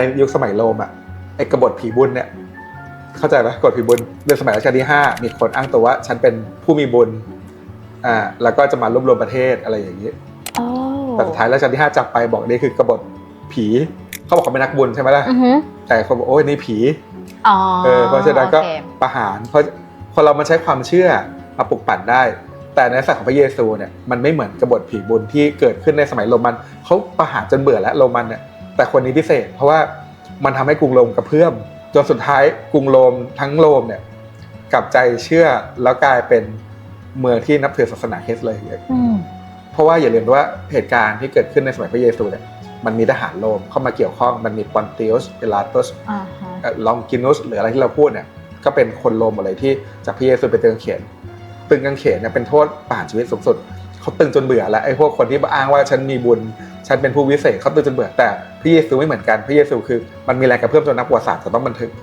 ในยุคสมัยโรมอะไอ้กบฏผีบุญเนี่ยเข้าใจไหมกบฏผีบุญในสมัยรัชกาลที่ห้ามีคนอ้างตัวว่า ฉันเป็นผู้มีบุญอ่าแล้วก็จะมารวบรวมประเทศอะไรอย่างนี้โอ้แต่สุดท้ายรัชกาลที่ห้าจับไปบอกนี่คือกบฏผีเขาบอกเขาเป็นนักบุญใช่ไหมล่ะอือหือแต่คนบอกโอ้ยนี่ผีอ๋อเออเพราะฉะนั้นก็โอเคประหารเพราะคนเรามันใช้ความเชื่อมาปลุกปั่นได้ แต่ในศาสนาของพระเยซูเนี่ยมันไม่เหมือนกบฏผีบุญที่เกิดขึ้นในสมัยโรมันเขาประหารจนเบื่อแล้วโรมันเนี่ย แต่คนนี้พิเศษ เพราะว่ามันทำให้กรุงโรมกระเพื่อม จนสุดท้ายกรุงโรมทั้งโรมเนี่ยกลับใจเชื่อแล้วกลายเป็นเมืองที่นับถือศาสนาคริสต์เลยอืมเพราะว่าอย่าลืมว่าเหตุการณ์ที่เกิดขึ้นในสมัยพระเยซูเนี่ยมันมีทหารโรมเข้ามาเกี่ยวข้อง มันมีปอนติอุสเปลาตุสอ่าฮะลองกินุสหรืออะไรที่เราพูดเนี่ย ก็เป็นคนโรมหมดเลยที่จากพระเยซูไปตึงกางเขนตึงกางเขนเนี่ยเป็นโทษประหารชีวิตสูงสุด เขาตึงจนเบื่อแล้วไอ้พวกคนที่อ้างว่าฉันมีบุญ ฉันเป็นผู้วิเศษเขาตึงจนเบื่อแต่พระเยซูไม่เหมือนกันพระเยซูคือมันมีแรงกระเพื่อมจนนักประวัติศาสตร์จะต้องบันทึก